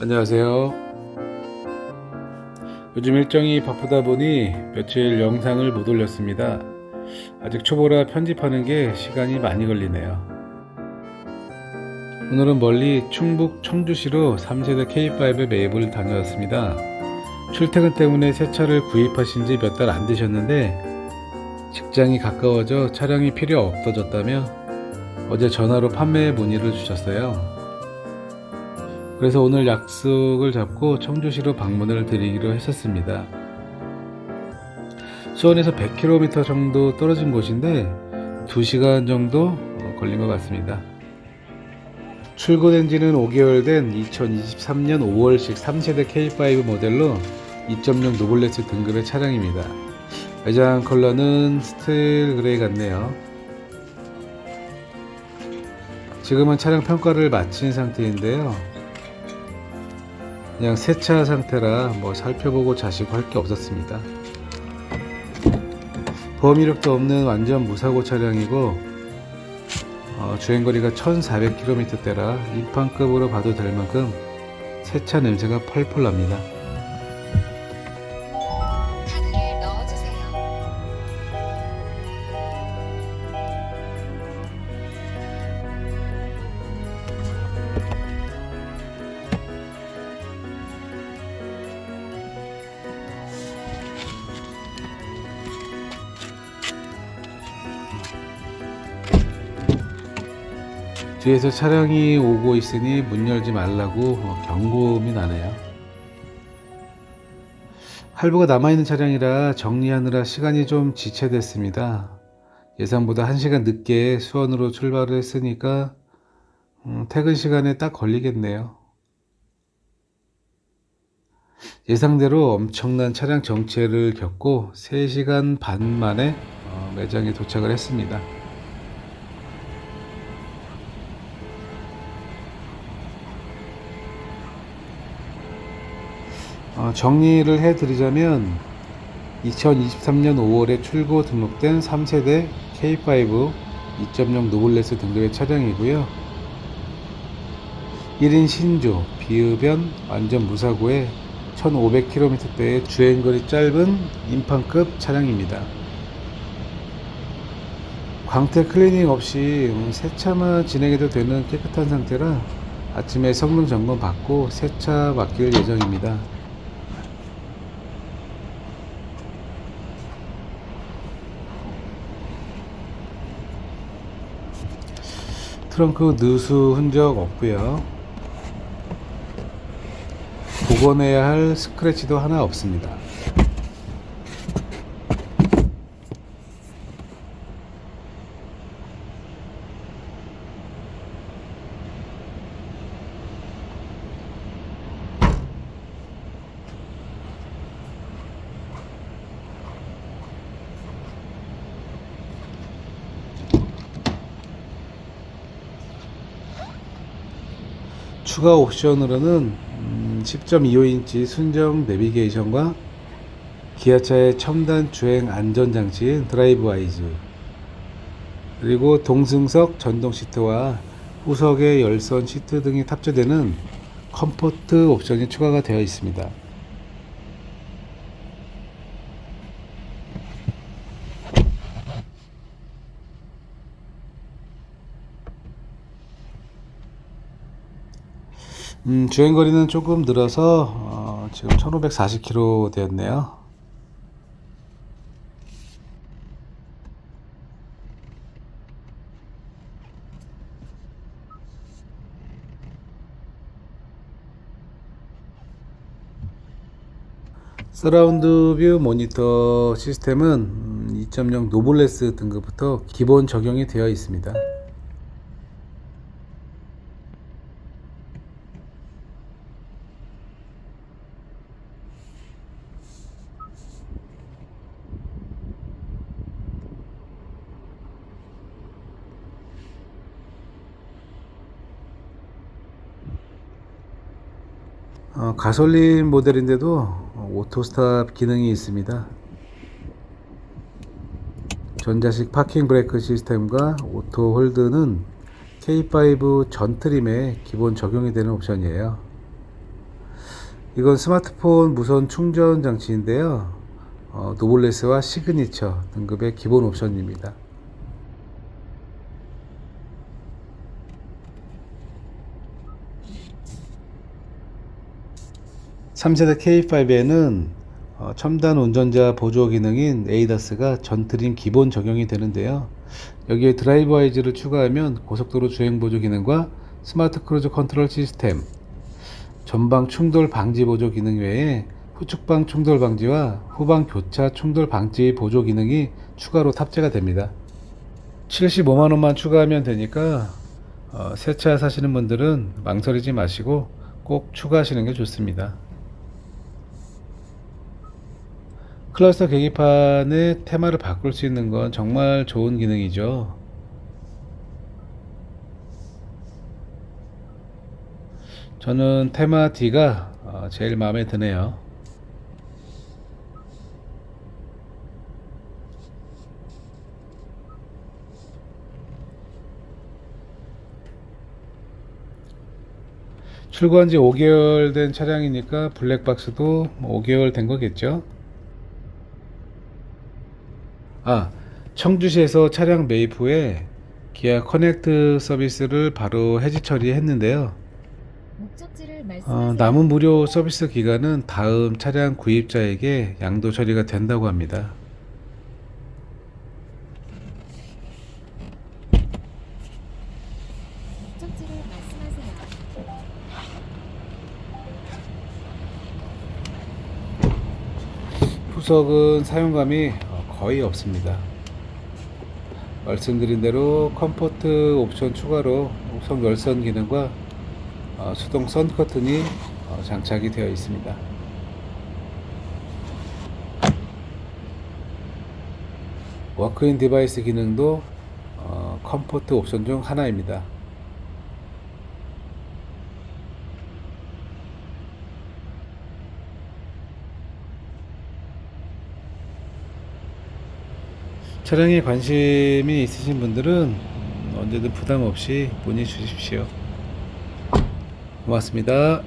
안녕하세요. 요즘 일정이 바쁘다 보니 며칠 영상을 못 올렸습니다. 아직 초보라 편집하는 게 시간이 많이 걸리네요. 오늘은 멀리 충북 청주시로 3세대 K5 매입을 다녀왔습니다. 출퇴근 때문에 새 차를 구입하신 지 몇 달 안 되셨는데 직장이 가까워져 차량이 필요 없어졌다며 어제 전화로 판매 문의를 주셨어요. 그래서 오늘 약속을 잡고 청주시로 방문을 드리기로 했었습니다. 수원에서 100km 정도 떨어진 곳인데 2시간 정도 어, 걸린 것 같습니다. 출고된 지는 5개월 된 2023년 5월식 3세대 K5 모델로 2.0 노블레스 등급의 차량입니다. 외장 컬러는 스틸 그레이 같네요. 지금은 차량 평가를 마친 상태인데요. 그냥 세차 상태라 뭐 살펴보고 자시고 할 게 없었습니다. 이력도 없는 완전 무사고 차량이고 어, 주행거리가 1400km대라 입판급으로 봐도 될 만큼 세차 냄새가 펄펄 납니다. 뒤에서 차량이 오고 있으니 문 열지 말라고 어, 경고음이 나네요. 할부가 남아있는 차량이라 정리하느라 시간이 좀 지체됐습니다. 예상보다 1시간 늦게 수원으로 출발을 했으니까 음, 퇴근 시간에 딱 걸리겠네요. 예상대로 엄청난 차량 정체를 겪고 3시간 반 만에 어, 매장에 도착을 했습니다. 어, 정리를 해드리자면 2023년 5월에 출고 등록된 3세대 K5 2.0 노블레스 등급의 차량이고요. 1인 신조, 비흡연, 완전 무사고에 1500km대의 주행거리 짧은 인판급 차량입니다. 광택 클리닝 없이 음, 세차만 진행해도 되는 깨끗한 상태라 아침에 성능 점검 받고 세차 맡길 예정입니다. 트렁크 누수 흔적 없고요. 복원해야 할 스크래치도 하나 없습니다. 추가 옵션으로는 음, 10.25인치 순정 내비게이션과 기아차의 첨단 주행 안전 장치인 드라이브 아이즈 그리고 동승석 전동 시트와 후석의 열선 시트 등이 탑재되는 컴포트 옵션이 추가가 되어 있습니다. 음, 주행 거리는 조금 늘어서 어, 지금 1540km 되었네요. 서라운드 뷰 모니터 시스템은 음, 2.0 노블레스 등급부터 기본 적용이 되어 있습니다. 어, 가솔린 모델인데도 오토 스탑 기능이 있습니다. 전자식 파킹 브레이크 시스템과 오토 홀드는 K5 전 트림에 기본 적용이 되는 옵션이에요. 이건 스마트폰 무선 충전 장치인데요. 어, 노블레스와 시그니처 등급의 기본 옵션입니다. 3세대 K5에는 어, 첨단 운전자 보조 기능인 에이다스가 전트림 기본 적용이 되는데요. 여기에 드라이브 와이즈를 추가하면 고속도로 주행 보조 기능과 스마트 크루즈 컨트롤 시스템, 전방 충돌 방지 보조 기능 외에 후측방 충돌 방지와 후방 교차 충돌 방지 보조 기능이 추가로 탑재가 됩니다. 75만 원만 추가하면 되니까 어, 새차 사시는 분들은 망설이지 마시고 꼭 추가하시는 게 좋습니다. 클러스터 계기판의 테마를 바꿀 수 있는 건 정말 좋은 기능이죠. 저는 테마 D가 어, 제일 마음에 드네요. 출고한 지 5개월 된 차량이니까 블랙박스도 뭐 5개월 된 거겠죠? 아, 청주시에서 차량 매입 후에 기아 커넥트 서비스를 바로 해지 처리했는데요. 어, 말씀하세요. 남은 무료 서비스 기간은 다음 차량 구입자에게 양도 처리가 된다고 합니다. 후석은 사용감이 어, 거의 없습니다. 말씀드린 대로 컴포트 옵션 추가로 우선 열선 기능과 어, 수동 선 커튼이 어, 장착이 되어 있습니다. 워크인 디바이스 기능도 어, 컴포트 옵션 중 하나입니다. 차량에 관심이 있으신 분들은 언제든 부담 없이 문의 주십시오. 고맙습니다.